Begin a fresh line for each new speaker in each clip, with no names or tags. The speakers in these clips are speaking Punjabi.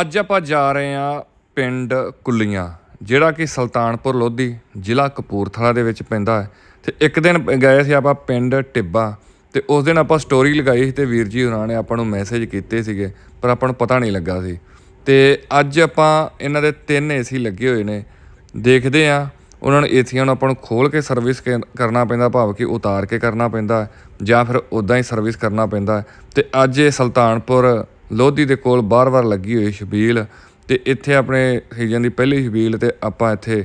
ਅੱਜ ਆਪਾਂ ਜਾ ਰਹੇ ਹਾਂ ਪਿੰਡ ਕੁੱਲੀਆਂ, ਜਿਹੜਾ ਕਿ ਸੁਲਤਾਨਪੁਰ ਲੋਧੀ ਜ਼ਿਲ੍ਹਾ ਕਪੂਰਥਲਾ ਦੇ ਵਿੱਚ ਪੈਂਦਾ ਹੈ। ਤੇ ਇੱਕ ਦਿਨ ਗਏ ਸੀ ਆਪਾਂ ਪਿੰਡ ਟਿੱਬਾ ਤੇ ਉਸ ਦਿਨ ਆਪਾਂ ਸਟੋਰੀ ਲਗਾਈ ਸੀ ਤੇ ਵੀਰ ਜੀ ਹੋਰਾਂ ਨੇ ਆਪਾਂ ਨੂੰ ਮੈਸੇਜ ਕੀਤੇ ਸੀਗੇ, ਪਰ ਆਪਾਂ ਨੂੰ ਪਤਾ ਨਹੀਂ ਲੱਗਾ ਸੀ। ਤੇ ਅੱਜ ਆਪਾਂ ਇਹਨਾਂ ਦੇ ਤਿੰਨ ਏਸੀ ਲੱਗੇ ਹੋਏ ਨੇ, ਦੇਖਦੇ ਆ ਉਹਨਾਂ ਨੂੰ ਏਸੀਆਂ ਨੂੰ ਆਪਾਂ ਨੂੰ ਖੋਲ ਕੇ ਸਰਵਿਸ ਕਰਨਾ ਪੈਂਦਾ, ਭਾਵ ਕਿ ਉਤਾਰ ਕੇ ਕਰਨਾ ਪੈਂਦਾ ਜਾਂ ਫਿਰ ਉਦਾਂ ਹੀ ਸਰਵਿਸ ਕਰਨਾ ਪੈਂਦਾ। ਤੇ ਅੱਜ ਇਹ ਸੁਲਤਾਨਪੁਰ ਲੋਧੀ ਦੇ ਕੋਲ ਬਾਰ-ਬਾਰ ਲੱਗੀ ਹੋਈ ਛਬੀਲ ਤੇ ਇੱਥੇ ਆਪਣੇ ਸੀਜ਼ਨ ਦੀ ਪਹਿਲੀ ਛਬੀਲ ਤੇ ਆਪਾਂ ਇੱਥੇ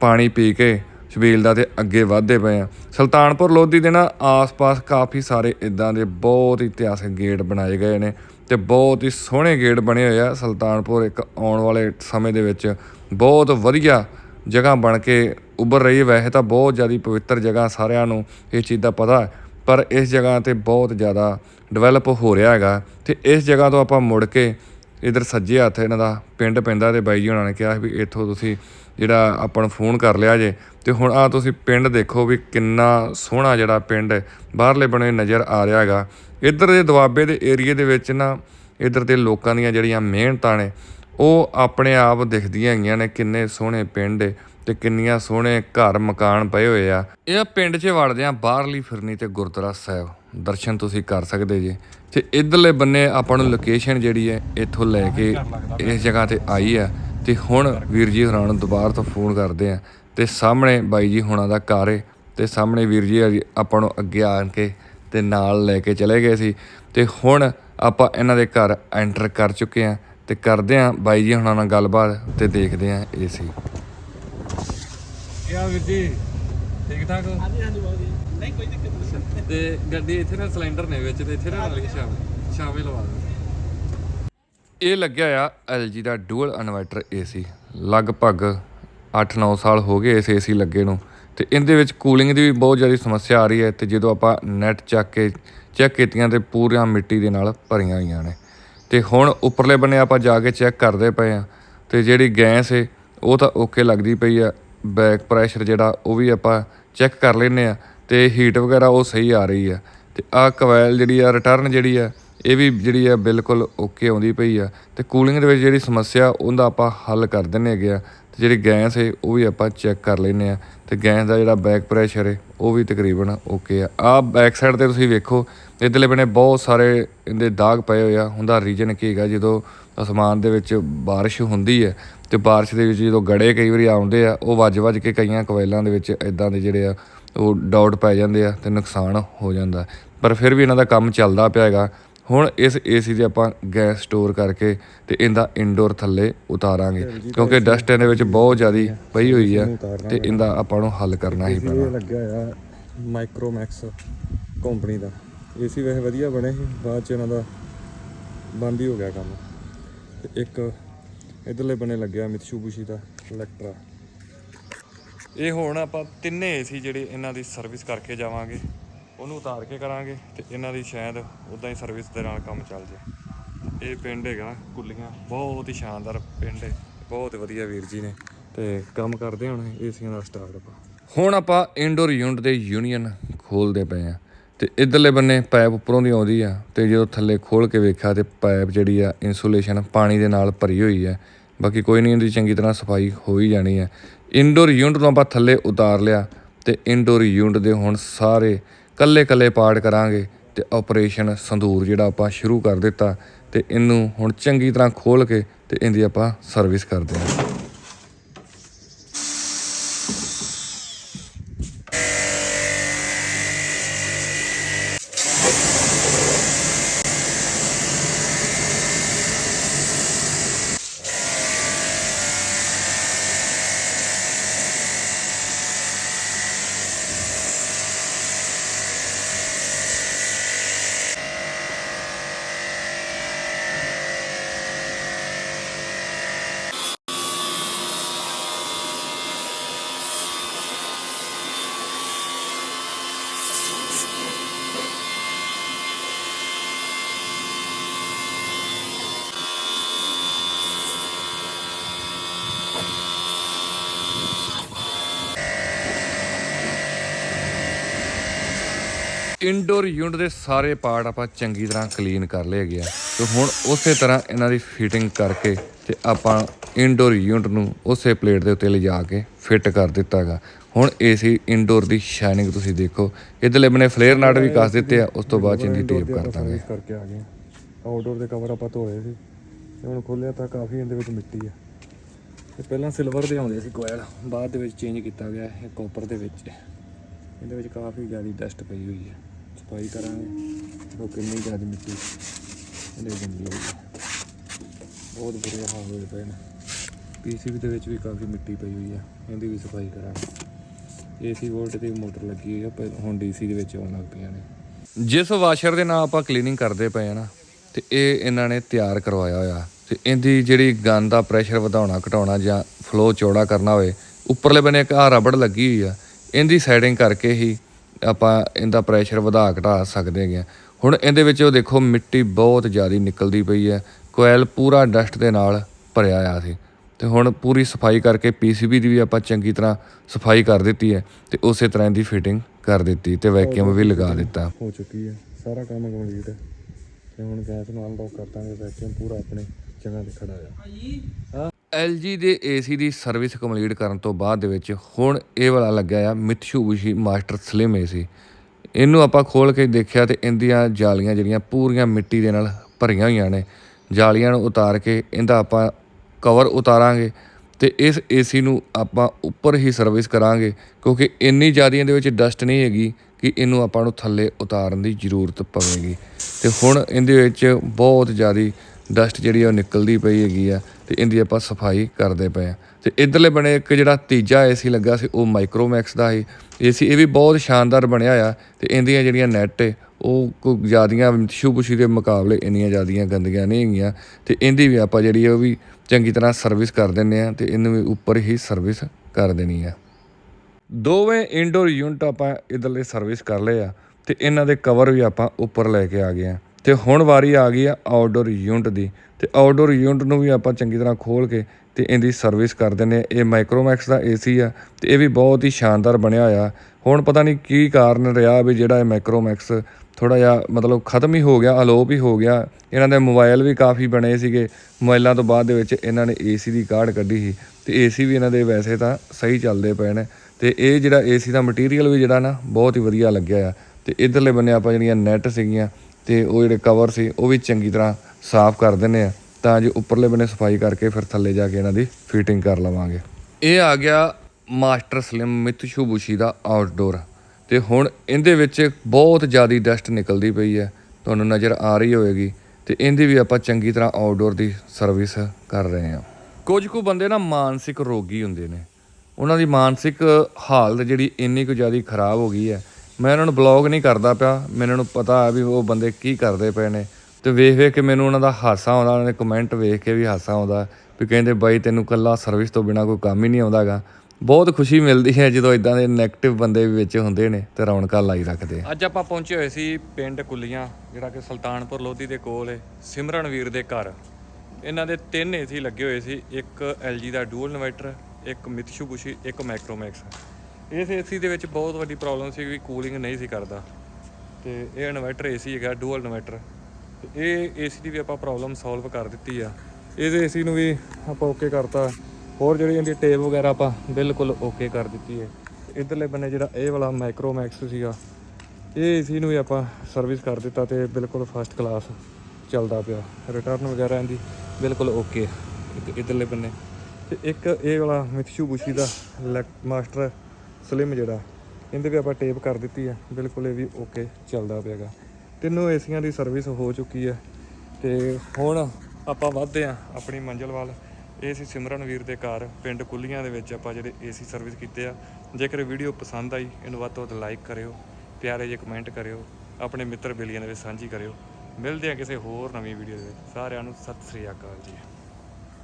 ਪਾਣੀ ਪੀ ਕੇ ਛਬੀਲ ਦਾ ਤੇ ਅੱਗੇ ਵਧਦੇ ਪਏ ਆ ਸੁਲਤਾਨਪੁਰ ਲੋਧੀ ਦੇ ਨਾ ਆਸ-ਪਾਸ ਕਾਫੀ ਸਾਰੇ ਇਦਾਂ ਦੇ ਬਹੁਤ ਇਤਿਹਾਸਕ ਗੇਟ ਬਣਾਏ ਗਏ ਨੇ ਤੇ ਬਹੁਤ ਹੀ ਸੋਹਣੇ ਗੇਟ ਬਣੇ ਹੋਏ ਆ। ਸੁਲਤਾਨਪੁਰ ਇੱਕ ਆਉਣ ਵਾਲੇ ਸਮੇਂ ਦੇ ਵਿੱਚ ਬਹੁਤ ਵਧੀਆ ਜਗ੍ਹਾ ਬਣ ਕੇ ਉੱਭਰ ਰਹੀ ਹੈ। ਵੈਸੇ ਤਾਂ ਬਹੁਤ ਜ਼ਿਆਦਾ ਪਵਿੱਤਰ ਜਗ੍ਹਾ ਸਾਰਿਆਂ ਨੂੰ ਇਹ ਚੀਜ਼ ਦਾ ਪਤਾ ਪਰ ਇਸ ਜਗ੍ਹਾ ਤੇ ਬਹੁਤ ਜ਼ਿਆਦਾ ਡਿਵੈਲਪ ਹੋ ਰਿਹਾ ਹੈਗਾ ਤੇ ਇਸ ਜਗ੍ਹਾ ਤੋਂ ਆਪਾਂ ਮੁੜ ਕੇ ਇਧਰ ਸੱਜੇ ਹੱਥ ਇਹਨਾਂ ਦਾ ਪਿੰਡ ਪੈਂਦਾ ਤੇ ਬਾਈ ਜੀ ਉਹਨਾਂ ਨੇ ਕਿਹਾ ਵੀ ਇੱਥੋਂ ਤੁਸੀਂ ਜਿਹੜਾ ਆਪਾਂ ਨੂੰ ਫੋਨ ਕਰ ਲਿਆ ਜੇ। ਤੇ ਹੁਣ ਆ ਤੁਸੀਂ ਪਿੰਡ ਦੇਖੋ ਵੀ ਕਿੰਨਾ ਸੋਹਣਾ ਜਿਹੜਾ ਪਿੰਡ ਬਾਹਰਲੇ ਬਣੇ ਨਜ਼ਰ ਆ ਰਿਹਾ ਹੈਗਾ। ਇੱਧਰ ਦੇ ਦੁਆਬੇ ਦੇ ਏਰੀਏ ਦੇ ਵਿੱਚ ਨਾ ਇੱਧਰ ਦੇ ਲੋਕਾਂ ਦੀਆਂ ਜਿਹੜੀਆਂ ਮਿਹਨਤਾਂ ਨੇ, ਉਹ ਆਪਣੇ ਆਪ ਦਿਖਦੀਆਂ ਹੈਗੀਆਂ ਨੇ ਕਿੰਨੇ ਸੋਹਣੇ ਪਿੰਡ ਏ ਤੇ ਕਿੰਨੀਆਂ ਸੋਹਣੇ ਘਰ ਮਕਾਨ ਪਏ ਹੋਏ ਆ। ਇਹ ਪਿੰਡ 'ਚ ਵੜਦੇ ਆ ਬਾਹਰਲੀ ਫਿਰਨੀ ਤੇ ਗੁਰਦੁਆਰਾ ਸਾਹਿਬ। ਦਰਸ਼ਨ ਤੁਸੀਂ ਕਰ ਸਕਦੇ ਜੇ। ਤੇ ਇਧਰਲੇ ਬੰਨੇ ਆਪਾਂ ਨੂੰ ਲੋਕੇਸ਼ਨ ਜਿਹੜੀ ਹੈ, ਇੱਥੋਂ ਲੈ ਕੇ ਇਸ ਜਗ੍ਹਾ ਤੇ ਆਈ ਆ। ਤੇ ਹੁਣ ਵੀਰ ਜੀ ਹੋਰਾਂ ਨੂੰ ਦੁਬਾਰਾ ਤੋਂ ਫੋਨ ਕਰਦੇ ਆ। ਤੇ ਸਾਹਮਣੇ ਬਾਈ ਜੀ ਹੁਣਾਂ ਦਾ ਘਰ ਏ। ਤੇ ਸਾਹਮਣੇ ਵੀਰ ਜੀ ਆਪਾਂ ਨੂੰ ਅੱਗੇ ਆਣ ਕੇ ਤੇ ਨਾਲ ਲੈ ਕੇ ਚਲੇ ਗਏ ਸੀ। ਤੇ ਹੁਣ ਆਪਾਂ ਇਹਨਾਂ ਦੇ ਘਰ ਐਂਟਰ ਕਰ ਚੁੱਕੇ ਆ। ਤੇ ਕਰਦੇ ਆ ਬਾਈ ਜੀ ਹੁਣਾਂ ਨਾਲ ਗੱਲਬਾਤ ਤੇ ਦੇਖਦੇ ਆ ਏਸੀ ਕੀ ਵੀਰ ਜੀ? ਠੀਕ ਠਾਕ? ਹੋ
ਹਾਂਜੀ ਹਾਂਜੀ ਬਹੁਤ ਜੀ ਨਹੀਂ ਕੋਈ ਦਿੱਕਤ ਨਹੀਂ।
ਤੇ ਗੱਡੀ ਇੱਥੇ ਨਾ ਸਿਲੰਡਰ ਨੇ ਵਿੱਚ ਤੇ ਇੱਥੇ ਨਾ ਨਾਲ ਸ਼ਾਮੇ ਸ਼ਾਮੇ ਲਵਾ ਦਿਓ। ਇਹ ਲੱਗਿਆ ਆ LG ਦਾ ਡੂਅਲ ਇਨਵਰਟਰ AC ਲਗਭਗ 8-9 ਸਾਲ ਹੋ ਗਏ ਇਸ AC ਲੱਗੇ ਨੂੰ। ਤੇ ਇਹਦੇ ਵਿੱਚ ਕੂਲਿੰਗ ਦੀ ਵੀ ਬਹੁਤ ਜ਼ਿਆਦਾ ਸਮੱਸਿਆ ਆ ਰਹੀ ਹੈ ਤੇ ਜਦੋਂ ਆਪਾਂ ਨੈਟ ਚੱਕ ਕੇ ਚੈੱਕ ਕੀਤੀਆਂ ਤੇ ਪੂਰੀਆਂ ਮਿੱਟੀ ਦੇ ਨਾਲ ਭਰੀਆਂ ਹੋਈਆਂ ਨੇ। ਤੇ ਹੁਣ ਉੱਪਰਲੇ ਬੰਨੇ ਆਪਾਂ ਜਾ ਕੇ ਚੈੱਕ ਕਰਦੇ ਪਏ ਆ ਤੇ ਜਿਹੜੀ ਗੈਸ ਏ ਉਹ ਤਾਂ ਓਕੇ ਲੱਗਦੀ ਪਈ ਆ। ਬੈਕ ਪ੍ਰੈਸ਼ਰ ਜਿਹੜਾ ਉਹ ਵੀ ਆਪਾਂ ਚੈੱਕ ਕਰ ਲੈਨੇ ਆ ਤੇ ਹੀਟ ਵਗੈਰਾ ਉਹ ਸਹੀ ਆ ਰਹੀ ਆ। ਤੇ ਆ ਕਵੈਲ ਜਿਹੜੀ ਆ ਰਿਟਰਨ ਜਿਹੜੀ ਆ, ਇਹ ਵੀ ਜਿਹੜੀ ਆ ਬਿਲਕੁਲ ਓਕੇ ਆਉਂਦੀ ਪਈ ਆ। ਤੇ ਕੂਲਿੰਗ ਦੇ ਵਿੱਚ ਜਿਹੜੀ ਸਮੱਸਿਆ ਉਹਦਾ ਆਪਾਂ ਹੱਲ ਕਰ ਦਿੰਨੇ ਹੈਗੇ ਆ। ਤੇ ਜਿਹੜੀ ਗੈਸ ਹੈ ਉਹ ਵੀ ਆਪਾਂ ਚੈੱਕ ਕਰ ਲੈਨੇ ਆ ਤੇ ਗੈਸ ਦਾ ਜਿਹੜਾ ਬੈਕ ਪ੍ਰੈਸ਼ਰ ਏ, ਉਹ ਵੀ ਤਕਰੀਬਨ ਓਕੇ ਆ। ਆ ਬੈਕ ਸਾਈਡ ਤੇ ਤੁਸੀਂ ਵੇਖੋ ਇਧਰਲੇ ਬਨੇ ਬਹੁਤ ਸਾਰੇ ਇਹਦੇ ਦਾਗ ਪਏ ਹੋਏ ਆ। ਉਹਦਾ ਰੀਜਨ ਕੀ ਹੈਗਾ? ਜਦੋਂ ਅਸਮਾਨ ਦੇ ਵਿੱਚ ਬਾਰਿਸ਼ ਹੁੰਦੀ ਹੈ ਤੇ ਬਾਰਿਸ਼ ਦੇ ਵਿੱਚ ਜਦੋਂ ਗੜੇ ਕਈ ਵਾਰੀ ਆਉਂਦੇ ਆ ਉਹ ਵੱਜ-ਵੱਜ ਕੇ ਕਈਆਂ ਕੋਇਲਾਂ ਦੇ ਵਿੱਚ ਇਦਾਂ ਦੇ ਜਿਹੜੇ ਆ ਉਹ ਡਾਊਟ ਪੈ ਜਾਂਦੇ ਆ ਤੇ ਨੁਕਸਾਨ ਹੋ ਜਾਂਦਾ। ਪਰ ਫਿਰ ਵੀ ਇਹਨਾਂ ਦਾ ਕੰਮ ਚੱਲਦਾ ਪਿਆ ਹੈਗਾ। ਹੁਣ ਇਸ ਏਸੀ ਦੇ ਆਪਾਂ ਗੈਸ ਸਟੋਰ ਕਰਕੇ ਤੇ ਇਹਦਾ ਇਨਡੋਰ ਥੱਲੇ ਉਤਾਰਾਂਗੇ। ਕਿਉਂਕਿ ਡਸਟ ਇਹਦੇ ਵਿੱਚ ਬਹੁਤ ਜ਼ਿਆਦੀ ਪਈ ਹੋਈ ਆ ਤੇ ਇਹਦਾ ਆਪਾਂ ਨੂੰ ਹੱਲ ਕਰਨਾ ਹੀ ਪੈਣਾ।
ਲੱਗਿਆ ਆ ਮਾਈਕਰੋਮੈਕਸ ਕੰਪਨੀ ਦਾ। ਏਸੀ ਵੈਸੇ ਵਧੀਆ ਬਣੇ ਸੀ, ਬਾਅਦ ਚ ਇਹਨਾਂ ਦਾ ਬੰਦ ਹੀ ਹੋ ਗਿਆ ਕੰਮ। ਤੇ ਇੱਕ ਇਧਰਲੇ ਬਣੇ ਲੱਗਿਆ ਮਿਤਸ਼ੂਬੂਸ਼ੀ ਦਾ ਇਲੈਕਟਰਾ
ਇਹ ਹੁਣ ਆਪਾਂ ਤਿੰਨੇ ਏਸੀ ਜਿਹੜੇ ਇਹਨਾਂ ਦੀ ਸਰਵਿਸ ਕਰਕੇ ਜਾਵਾਂਗੇ, ਉਹਨੂੰ ਉਤਾਰ ਕੇ ਕਰਾਂਗੇ ਤੇ ਇਹਨਾਂ ਦੀ ਸ਼ਾਇਦ ਉਦਾਂ ਹੀ ਸਰਵਿਸ ਦੇ ਨਾਲ ਕੰਮ ਚੱਲ ਜੇ। ਇਹ ਪਿੰਡ ਹੈਗਾ ਕੁੱਲੀਆਂ, ਬਹੁਤ ਹੀ ਸ਼ਾਨਦਾਰ ਪਿੰਡ ਹੈ। ਬਹੁਤ ਵਧੀਆ ਵੀਰ ਜੀ ਨੇ ਤੇ ਕੰਮ ਕਰਦੇ ਹੁਣ ਏਸੀਆਂ ਦਾ ਸਟਾਰਟ ਆਪਾਂ। ਹੁਣ ਆਪਾਂ ਇਨਡੋਰ ਯੂਨਿਟ ਦੇ ਯੂਨੀਅਨ ਖੋਲਦੇ ਪਏ ਆ ਤੇ ਇਧਰਲੇ ਬੰਨੇ ਪਾਈਪ ਉੱਪਰੋਂ ਦੀ ਆਉਂਦੀ ਆ ਤੇ ਜਦੋਂ ਥੱਲੇ ਖੋਲ ਕੇ ਵੇਖਿਆ ਤੇ ਪਾਈਪ ਜਿਹੜੀ ਆ ਇਨਸੂਲੇਸ਼ਨ ਪਾਣੀ ਦੇ ਨਾਲ ਭਰੀ ਹੋਈ ਆ। ਬਾਕੀ ਕੋਈ ਨਹੀਂ ਇਹਦੀ ਚੰਗੀ ਤਰ੍ਹਾਂ ਸਫ਼ਾਈ ਹੋ ਹੀ ਜਾਣੀ ਹੈ ਇਨਡੋਰ ਯੂਨਿਟ ਨੂੰ ਆਪਾਂ ਥੱਲੇ ਉਤਾਰ ਲਿਆ ਤੇ ਇਨਡੋਰ ਯੂਨਿਟ ਦੇ ਹੁਣ ਸਾਰੇ ਕੱਲੇ ਕੱਲੇ ਪਾਰਟ ਕਰਾਂਗੇ ਤੇ ਆਪਰੇਸ਼ਨ ਸੰਧੂਰ ਜਿਹੜਾ ਆਪਾਂ ਸ਼ੁਰੂ ਕਰ ਦਿੱਤਾ ਤੇ ਇਹਨੂੰ ਹੁਣ ਚੰਗੀ ਤਰ੍ਹਾਂ ਖੋਲ ਕੇ ਤੇ ਇਹਦੀ ਆਪਾਂ ਸਰਵਿਸ ਕਰਦੇ ਹਾਂ ਇਨਡੋਰ ਯੂਨਿਟ ਦੇ ਸਾਰੇ ਪਾਰਟ ਆਪਾਂ ਚੰਗੀ ਤਰ੍ਹਾਂ ਕਲੀਨ ਕਰ ਲਏ ਹੈਗੇ ਆ। ਤੇ ਹੁਣ ਉਸੇ ਤਰ੍ਹਾਂ ਇਹਨਾਂ ਦੀ ਫਿਟਿੰਗ ਕਰਕੇ ਤੇ ਆਪਾਂ ਇਨਡੋਰ ਯੂਨਿਟ ਨੂੰ ਉਸੇ ਪਲੇਟ ਦੇ ਉੱਤੇ ਲਿਜਾ ਕੇ ਫਿੱਟ ਕਰ ਦਿੱਤਾ ਹੈਗਾ। ਹੁਣ ਏਸੀ ਇਨਡੋਰ ਦੀ ਸ਼ਾਈਨਿੰਗ ਤੁਸੀਂ ਦੇਖੋ, ਇਧਰਲੇ ਬਨੇ ਫਲੇਅਰ ਨਾਟ ਵੀ ਕੱਸ ਦਿੱਤੇ ਆ, ਉਸ ਤੋਂ ਬਾਅਦ ਚ ਇਹਦੀ ਟੇਪ
ਦੇ
ਕਰ ਦਾਂਗੇ।
ਕਰਕੇ ਆ ਗਏ। ਆਊਟਡੋਰ ਦੇ ਕਵਰ ਆਪਾਂ ਧੋਏ ਸੀ, ਤੇ ਹੁਣ ਖੋਲਿਆ ਤਾਂ ਕਾਫੀ ਇਹਦੇ ਵਿੱਚ ਮਿੱਟੀ ਆ। ਤੇ ਪਹਿਲਾਂ ਸਿਲਵਰ ਦੇ ਆਉਂਦੇ ਸੀ ਕੋਇਲ ਬਾਅਦ ਦੇ ਵਿੱਚ ਚੇਂਜ ਕੀਤਾ ਗਿਆ ਇਹ ਕਾਪਰ ਦੇ ਵਿੱਚ। ਇਹਦੇ ਵਿੱਚ ਕਾਫੀ ਜ਼ਿਆਦਾ ਡਸਟ ਪਈ ਹੋਈ ਹੈ ਸਫ਼ਾਈ ਕਰਾਂਗੇ। ਉਹ ਕਿੰਨੀ ਜ਼ਿਆਦਾ ਮਿੱਟੀ ਇਹਦੇ ਗੰਦੀ ਹੋਈ। ਹੈ ਬਹੁਤ ਬੁਰੇ ਹਾਲ ਹੋਏ ਪਏ ਨੇ। ਪੀਸੀਬੀ ਦੇ ਵਿੱਚ ਵੀ ਕਾਫੀ ਮਿੱਟੀ ਪਈ ਹੋਈ ਆ। ਇਹਦੀ ਵੀ ਸਫ਼ਾਈ ਕਰਾਂਗੇ। ਏਸੀ ਵੋਲਟ ਦੀ ਮੋਟਰ ਲੱਗੀ ਹੋਈ ਆ, ਪਰ ਹੁਣ ਡੀਸੀ ਦੇ ਵਿੱਚ ਆਉਣ ਲੱਗ ਪਈਆਂ ਨੇ।
ਜਿਸ ਵਾਸ਼ਰ ਦੇ ਨਾਲ ਆਪਾਂ ਕਲੀਨਿੰਗ ਕਰਦੇ ਪਏ ਆ ਨਾ, ਤੇ ਇਹ ਇਹਨਾਂ ਨੇ ਤਿਆਰ ਕਰਵਾਇਆ ਹੋਇਆ। ਤੇ ਇਹਦੀ ਜਿਹੜੀ ਗਨ ਦਾ ਪ੍ਰੈਸ਼ਰ ਵਧਾਉਣਾ, ਘਟਾਉਣਾ ਜਾਂ ਫਲੋ ਚੌੜਾ ਕਰਨਾ ਹੋਵੇ, ਉੱਪਰਲੇ ਬੰਨੇ ਇੱਕ ਆ ਰਬੜ ਲੱਗੀ ਹੋਈ ਆ। ਇਹਦੀ ਸਾਈਡਿੰਗ ਕਰਕੇ ਹੀ ਆਪਾਂ ਇਹਦਾ ਪ੍ਰੈਸ਼ਰ ਵਧਾ ਘਟਾ ਸਕਦੇ ਹੈਗੇ ਹਾਂ। ਹੁਣ ਇਹਦੇ ਵਿੱਚ ਉਹ ਦੇਖੋ, ਮਿੱਟੀ ਬਹੁਤ ਜ਼ਿਆਦਾ ਨਿਕਲਦੀ ਪਈ ਹੈ। ਕੋਇਲ ਪੂਰਾ ਡਸਟ ਦੇ ਨਾਲ ਭਰਿਆ ਆ ਸੀ। ਤੇ ਹੁਣ ਪੂਰੀ ਸਫ਼ਾਈ ਕਰਕੇ ਪੀਸੀਬੀ ਦੀ ਵੀ ਆਪਾਂ ਚੰਗੀ ਤਰ੍ਹਾਂ ਸਫ਼ਾਈ ਕਰ ਦਿੱਤੀ ਹੈ ਤੇ ਉਸੇ ਤਰ੍ਹਾਂ ਦੀ ਫਿਟਿੰਗ ਕਰ ਦਿੱਤੀ ਤੇ ਵੈਕਿਊਮ ਵੀ ਲਗਾ ਦਿੱਤਾ।
ਹੋ ਚੁੱਕੀ ਹੈ। ਸਾਰਾ ਕੰਮ ਕੰਪਲੀਟ ਹੈ। ਤੇ ਹੁਣ ਗੈਸ ਨੂੰ ਅਨਲੌਕ ਕਰ ਦਾਂਗੇ ਵੈਕਿਊਮ ਪੂਰਾ ਆਪਣੇ ਜਗ੍ਹਾ ਤੇ ਖੜਾ ਆ
LG ਦੇ AC ਦੀ ਸਰਵਿਸ ਕੰਪਲੀਟ ਕਰਨ ਤੋਂ ਬਾਅਦ ਦੇ ਵਿੱਚ ਹੁਣ ਇਹ ਵਾਲਾ ਲੱਗਿਆ ਆ ਮਿਤਸ਼ੂਬਿਸ਼ੀ ਮਾਸਟਰ ਸਲਿਮ AC ਇਹਨੂੰ ਆਪਾਂ ਖੋਲ ਕੇ ਦੇਖਿਆ ਤੇ ਇਹਦੀਆਂ ਜਾਲੀਆਂ ਜਿਹੜੀਆਂ ਪੂਰੀਆਂ ਮਿੱਟੀ ਦੇ ਨਾਲ ਭਰੀਆਂ ਹੋਈਆਂ ਨੇ, ਜਾਲੀਆਂ ਨੂੰ ਉਤਾਰ ਕੇ ਇਹਦਾ ਆਪਾਂ ਕਵਰ ਉਤਾਰਾਂਗੇ ਤੇ ਇਸ AC ਨੂੰ ਆਪਾਂ ਉੱਪਰ ਹੀ ਸਰਵਿਸ ਕਰਾਂਗੇ, ਕਿਉਂਕਿ ਇੰਨੀ ਜ਼ਿਆਦਾ ਇਹਦੇ ਵਿੱਚ ਡਸਟ ਨਹੀਂ ਹੈਗੀ ਕਿ ਇਹਨੂੰ ਆਪਾਂ ਨੂੰ ਥੱਲੇ ਉਤਾਰਨ ਦੀ ਜ਼ਰੂਰਤ ਪਵੇਗੀ। ਤੇ ਹੁਣ ਇਹਦੇ ਵਿੱਚ ਬਹੁਤ ਜ਼ਿਆਦਾ ਡਸਟ ਜਿਹੜੀ ਆ ਉਹ ਨਿਕਲਦੀ ਪਈ ਹੈਗੀ ਆ ਤੇ ਇਹਦੀ ਆਪਾਂ ਸਫ਼ਾਈ ਕਰਦੇ ਪਏ ਆ ਤੇ ਇਧਰਲੇ ਬਣੇ ਇੱਕ ਜਿਹੜਾ ਤੀਜਾ ਏਸੀ ਲੱਗਾ ਸੀ, ਉਹ ਮਾਈਕਰੋਮੈਕਸ ਦਾ ਸੀ। ਏਸੀ ਇਹ ਵੀ ਬਹੁਤ ਸ਼ਾਨਦਾਰ ਬਣਿਆ ਆ ਤੇ ਇਹਦੀਆਂ ਜਿਹੜੀਆਂ ਨੈਟ ਏ ਉਹ ਕੋਈ ਜ਼ਿਆਦੀਆਂ ਸ਼ੂਬੁਸ਼ੀ ਦੇ ਮੁਕਾਬਲੇ ਇੰਨੀਆਂ ਜ਼ਿਆਦੀਆਂ ਗੰਦੀਆਂ ਨਹੀਂ ਹੈਗੀਆਂ। ਤੇ ਇਹਦੀ ਵੀ ਆਪਾਂ ਜਿਹੜੀ ਉਹ ਵੀ ਚੰਗੀ ਤਰ੍ਹਾਂ ਸਰਵਿਸ ਕਰ ਦਿੰਨੇ ਆ ਤੇ ਇਹਨੂੰ ਵੀ ਉੱਪਰ ਹੀ ਸਰਵਿਸ ਕਰ ਦੇਣੀ ਆ। ਦੋਵੇਂ ਇਨਡੋਰ ਯੂਨਿਟ ਆਪਾਂ ਇਧਰਲੇ ਸਰਵਿਸ ਕਰ ਲਏ ਆ ਤੇ ਇਹਨਾਂ ਦੇ ਕਵਰ ਵੀ ਆਪਾਂ ਉੱਪਰ ਲੈ ਕੇ ਆ ਗਏ ਆ। ਤੇ ਹੁਣ ਵਾਰੀ ਆ ਗਈ ਆ ਆਊਟਡੋਰ ਯੂਨਿਟ ਦੀ। ਤੇ ਆਊਟਡੋਰ ਯੂਨਿਟ ਨੂੰ ਵੀ ਆਪਾਂ ਚੰਗੀ ਤਰ੍ਹਾਂ ਖੋਲ ਕੇ ਤੇ ਇਹਦੀ ਸਰਵਿਸ ਕਰ ਦਿੰਨੇ ਆ ਇਹ ਮਾਈਕਰੋਮੈਕਸ ਦਾ ਏਸੀ ਆ ਤੇ ਇਹ ਵੀ ਬਹੁਤ ਹੀ ਸ਼ਾਨਦਾਰ ਬਣਿਆ ਹੋਇਆ। ਹੁਣ ਪਤਾ ਨਹੀਂ ਕੀ ਕਾਰਨ ਰਿਹਾ ਵੀ ਜਿਹੜਾ ਇਹ ਮਾਈਕਰੋਮੈਕਸ ਥੋੜਾ ਜਿਹਾ ਮਤਲਬ ਖਤਮ ਹੀ ਹੋ ਗਿਆ, ਅਲੋਪ ਹੀ ਹੋ ਗਿਆ। ਇਹਨਾਂ ਦੇ ਮੋਬਾਈਲ ਵੀ ਕਾਫੀ ਬਣੇ ਸੀਗੇ। ਮੋਬਾਈਲਾਂ ਤੋਂ ਬਾਅਦ ਦੇ ਵਿੱਚ ਇਹਨਾਂ ਨੇ ਏਸੀ ਦੀ ਕਾਢ ਕੱਢੀ ਸੀ। ਤੇ ਏਸੀ ਵੀ ਇਹਨਾਂ ਦੇ ਵੈਸੇ ਤਾਂ ਸਹੀ ਚੱਲਦੇ ਪਏ ਨੇ। ਤੇ ਇਹ ਜਿਹੜਾ ਏਸੀ ਦਾ ਮਟੀਰੀਅਲ ਵੀ ਜਿਹੜਾ ਨਾ ਬਹੁਤ ਹੀ ਵਧੀਆ ਲੱਗਿਆ ਆ। ਤੇ ਇਧਰਲੇ ਬੰਨੇ ਆਪਾਂ ਜਿਹੜੀਆਂ ਨੈਟ ਸੀਗੀਆਂ ਤੇ ਉਹ ਜਿਹੜੇ ਕਵਰ ਸੀ, ਉਹ ਵੀ ਚੰਗੀ ਤਰ੍ਹਾਂ ਸਾਫ਼ ਕਰ ਦਿੰਨੇ ਆ। ਤਾਂ ਜੋ ਉੱਪਰਲੇ ਬੰਨੇ ਸਫ਼ਾਈ ਕਰਕੇ ਫਿਰ ਥੱਲੇ ਜਾ ਕੇ ਇਹਨਾਂ ਦੀ ਫਿਟਿੰਗ ਕਰ ਲਵਾਂਗੇ। ਇਹ ਆ ਗਿਆ ਮਾਸਟਰ ਸਲਿਮ ਮਿਤਸ਼ੂਬੁਸ਼ੀ ਦਾ ਆਊਟਡੋਰ ਤੇ ਹੁਣ ਇਹਦੇ ਵਿੱਚ ਬਹੁਤ ਜ਼ਿਆਦੀ ਡਸਟ ਨਿਕਲਦੀ ਪਈ ਹੈ। ਤੁਹਾਨੂੰ ਨਜ਼ਰ ਆ ਰਹੀ ਹੋਵੇਗੀ। ਤੇ ਇਹਦੀ ਵੀ ਆਪਾਂ ਚੰਗੀ ਤਰ੍ਹਾਂ ਆਊਟਡੋਰ ਦੀ ਸਰਵਿਸ ਕਰ ਰਹੇ ਹਾਂ। ਕੁਝ ਕੁ ਬੰਦੇ ਨਾ ਮਾਨਸਿਕ ਰੋਗੀ ਹੁੰਦੇ ਨੇ। ਉਹਨਾਂ ਦੀ ਮਾਨਸਿਕ ਹਾਲਤ ਜਿਹੜੀ ਇੰਨੀ ਕੁ ਜ਼ਿਆਦਾ ਖਰਾਬ ਹੋ ਗਈ ਹੈ ਮੈਂ ਉਹਨਾਂ ਨੂੰ ਬਲੌਗ ਨਹੀਂ ਕਰਦਾ ਪਿਆ। ਮੈਨੂੰ ਨੂੰ ਪਤਾ ਹੈ ਵੀ ਉਹ ਬੰਦੇ ਕੀ ਕਰਦੇ ਪਏ ਨੇ। ਤੇ ਵੇਖ ਵੇਖ ਕੇ ਮੈਨੂੰ ਉਹਨਾਂ ਦਾ ਹਾਸਾ ਆਉਂਦਾ, ਉਹਨਾਂ ਦੇ ਕਮੈਂਟ ਵੇਖ ਕੇ ਵੀ ਹਾਸਾ ਆਉਂਦਾ ਵੀ ਕਹਿੰਦੇ ਬਾਈ ਤੈਨੂੰ ਕੱਲਾ ਸਰਵਿਸ ਤੋਂ ਬਿਨਾ ਕੋਈ ਕੰਮ ਹੀ ਨਹੀਂ ਆਉਂਦਾਗਾ ਬਹੁਤ ਖੁਸ਼ੀ ਮਿਲਦੀ ਹੈ ਜਦੋਂ ਇਦਾਂ ਦੇ 네ਗੇਟਿਵ ਬੰਦੇ ਵੀ ਵਿੱਚ ਹੁੰਦੇ ਨੇ ਤੇ ਰੌਣਕਾਂ ਲਾਈ ਰੱਖਦੇ ਅੱਜ ਆਪਾਂ ਪਹੁੰਚੇ ਹੋਏ ਸੀ ਪਿੰਡ ਕੁੱਲੀਆਂ, ਜਿਹੜਾ ਕਿ ਸੁਲਤਾਨਪੁਰ ਲੋਧੀ ਦੇ ਕੋਲ ਹੈ, ਸਿਮਰਨ ਦੇ ਘਰ। ਇਹਨਾਂ ਦੇ ਤਿੰਨ ਏਸੀ ਲੱਗੇ ਹੋਏ ਸੀ, ਇੱਕ LG ਦਾ ਡੂਅਲ ਇਨਵਰਟਰ ਇੱਕ ਮਿਤਸ਼ੂਬੁਸ਼ੀ ਇੱਕ ਮਾਈਕਰੋਮੈਕਸ ਇਸ ਏਸੀ ਦੇ ਵਿੱਚ ਬਹੁਤ ਵੱਡੀ ਪ੍ਰੋਬਲਮ ਸੀ ਵੀ ਕੂਲਿੰਗ ਨਹੀਂ ਸੀ ਕਰਦਾ। ਤੇ ਇਹ ਇਨਵਰਟਰ ਏਸੀ ਹੈਗਾ ਡੂਅਲ ਇਨਵਰਟਰ ਤੇ ਇਹ ਏਸੀ ਦੀ ਵੀ ਆਪਾਂ ਪ੍ਰੋਬਲਮ ਸੋਲਵ ਕਰ ਦਿੱਤੀ ਆ। ਇਸ ਏਸੀ ਨੂੰ ਵੀ ਆਪਾਂ ਓਕੇ ਕਰਤਾ। ਹੋਰ ਜਿਹੜੀ ਇਹਦੀ ਟੇਪ ਵਗੈਰਾ ਆਪਾਂ ਬਿਲਕੁਲ ਓਕੇ ਕਰ ਦਿੱਤੀ ਹੈ। ਇਧਰਲੇ ਬੰਨੇ ਜਿਹੜਾ ਇਹ ਵਾਲਾ ਮਾਈਕਰੋਮੈਕਸ ਸੀਗਾ, ਇਹ ਏਸੀ ਨੂੰ ਵੀ ਆਪਾਂ ਸਰਵਿਸ ਕਰ ਦਿੱਤਾ ਤੇ ਬਿਲਕੁਲ ਫਸਟ ਕਲਾਸ ਚੱਲਦਾ ਪਿਆ। ਰਿਟਰਨ ਵਗੈਰਾ ਇਹਦੀ ਬਿਲਕੁਲ ਓਕੇ ਇੱਕ ਇਧਰਲੇ ਬੰਨੇ। ਤੇ ਇੱਕ ਇਹ ਵਾਲਾ ਮਿਤਸ਼ੂਬੁਸ਼ੀ ਦਾ ਲੈਕ- ਮਾਸਟਰ ਸਲਿਮ ਜਿਹੜਾ, ਇਹਦੇ ਵੀ ਆਪਾਂ ਟੇਪ ਕਰ ਦਿੱਤੀ ਆ। ਬਿਲਕੁਲ ਇਹ ਵੀ ਓਕੇ ਚੱਲਦਾ ਪਿਆਗਾ। ਤਿੰਨੋਂ ਏਸੀਆਂ ਦੀ ਸਰਵਿਸ ਹੋ ਚੁੱਕੀ ਹੈ ਤੇ ਹੁਣ ਆਪਾਂ ਵੱਧਦੇ ਹਾਂ ਆਪਣੀ ਮੰਜ਼ਿਲ ਵੱਲ। ਇਹ ਸੀ ਸਿਮਰਨ ਵੀਰ ਦੇ ਘਰ, ਪਿੰਡ ਕੁੱਲੀਆਂ ਦੇ ਵਿੱਚ ਆਪਾਂ ਜਿਹੜੇ ਏਸੀ ਸਰਵਿਸ ਕੀਤੇ ਆ। ਜੇਕਰ ਵੀਡੀਓ ਪਸੰਦ ਆਈ, ਇਹਨੂੰ ਵੱਧ ਤੋਂ ਵੱਧ ਲਾਈਕ ਕਰਿਓ, ਪਿਆਰੇ ਜਿਹੇ ਕਮੈਂਟ ਕਰਿਓ, ਆਪਣੇ ਮਿੱਤਰ ਬੇਲੀਆਂ ਦੇ ਵਿੱਚ ਸਾਂਝੀ ਕਰਿਓ। ਮਿਲਦੇ ਹਾਂ ਕਿਸੇ ਹੋਰ ਨਵੀਂ ਵੀਡੀਓ ਦੇ ਵਿੱਚ। ਸਾਰਿਆਂ ਨੂੰ ਸਤਿ ਸ੍ਰੀ ਅਕਾਲ ਜੀ।